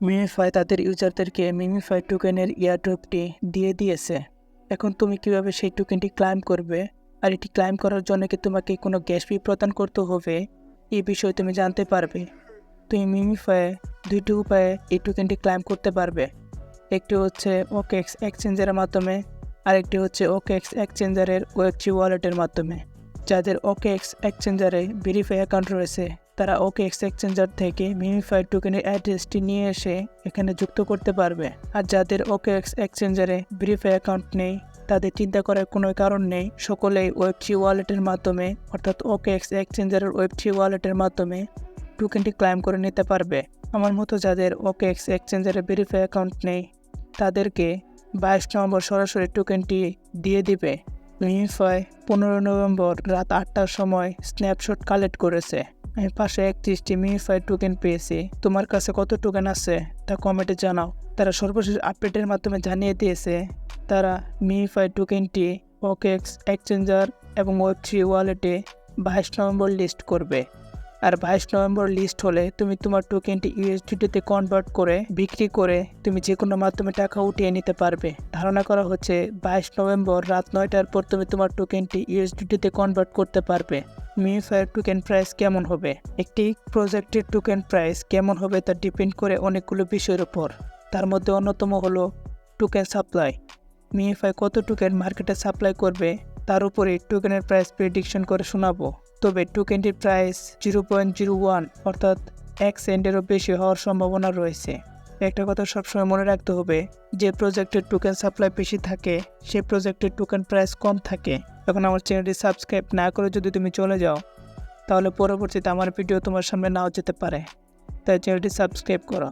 MemeFi তাদের ইউজারদেরকে MemeFi টোকেনের ইয়ারড্রপটি দিয়ে দিয়েছে। এখন তুমি কীভাবে সেই টোকেনটি ক্লাইম করবে? আর এটি ক্লাইম করার জন্য কি তোমাকে কোনো গ্যাস ফি প্রদান করতে হবে? এই বিষয়ে তুমি জানতে পারবে। তুমি মিমিফায়ে দুইটি উপায়ে এই টোকেনটি ক্লাইম করতে পারবে। একটি হচ্ছে ওকেক্স এক্সচেঞ্জারের মাধ্যমে, আরেকটি হচ্ছে ওকেক্স এক্সচেঞ্জারের ওয়েবজি ওয়ালেটের মাধ্যমে, যাদের ওকেএক্স এক্সচেঞ্জারে ভেরিফাই অ্যাকাউন্ট রয়েছে। তারা ওকেএক্স এক্সচেঞ্জার থেকে মিমিফাইড টোকেনের অ্যাড্রেসটি নিয়ে এসে এখানে যুক্ত করতে পারবে। আর যাদের ওকেএক্স এক্সচেঞ্জারে ভেরিফাই অ্যাকাউন্ট নেই, তাদের চিন্তা করার কোনো কারণ নেই। সকলেই ওয়েব থ্রি ওয়ালেটের মাধ্যমে, অর্থাৎ ওকেএক্স এক্সচেঞ্জারের ওয়েব থ্রি ওয়ালেটের মাধ্যমে টোকেনটি ক্লাইম করে নিতে পারবে। আমার মতো যাদের ওকে এক্স এক্সচেঞ্জারে ভেরিফাই অ্যাকাউন্ট নেই, তাদেরকে বাইশ নভেম্বর সরাসরি টোকেনটি দিয়ে দিবে। মিমিফাই পনেরো নভেম্বর রাত আটটার সময় স্ন্যাপশট কালেক্ট করেছে। আমি পাশে একত্রিশটি মিমিফাই টোকেন পেয়েছি। তোমার কাছে কত টোকেন আছে? তা কমেন্টে জানাও। তারা সর্বশেষ আপডেটের মাধ্যমে জানিয়ে দিয়েছে, তারা মিমিফাই টোকেনটি ওকেক্স এক্সচেঞ্জার এবং ওয়েব থ্রি ওয়ালেটে বাইশ নভেম্বর লিস্ট করবে। আর বাইশ নভেম্বর লিস্ট হলে তুমি তোমার টোকেনটি ইউএসডিটিতে কনভার্ট করে, বিক্রি করে তুমি যে কোনো মাধ্যমে টাকা উঠিয়ে নিতে পারবে। ধারণা করা হচ্ছে বাইশ নভেম্বর রাত নয়টার পর তুমি তোমার টোকেনটি ইউএসডিটিতে কনভার্ট করতে পারবে। মিউফায়ার টোকেন প্রাইস কেমন হবে? একটি প্রজেক্টের টোকেন প্রাইস কেমন হবে তা ডিপেন্ড করে অনেকগুলো বিষয়ের উপর। তার মধ্যে অন্যতম হলো টোকেন সাপ্লাই মিউফাই কত টোকেন মার্কেটে সাপ্লাই করবে, তার উপরে টোকেনের প্রাইস প্রেডিকশন করে শোনাবো। তবে টোকেনটির price zero point zero one অর্থাৎ এক সেন্টেরও বেশি হওয়ার সম্ভাবনা রয়েছে। একটা কথা সবসময় মনে রাখতে হবে, যে প্রজেক্টের টোকেন সাপ্লাই বেশি থাকে, সেই প্রজেক্টের টোকেন প্রাইস কম থাকে। এখন আমার চ্যানেলটি সাবস্ক্রাইব না করে যদি তুমি চলে যাও, তাহলে পরবর্তীতে আমার ভিডিও তোমার সামনে নাও যেতে পারে। তাই চ্যানেলটি সাবস্ক্রাইব করো।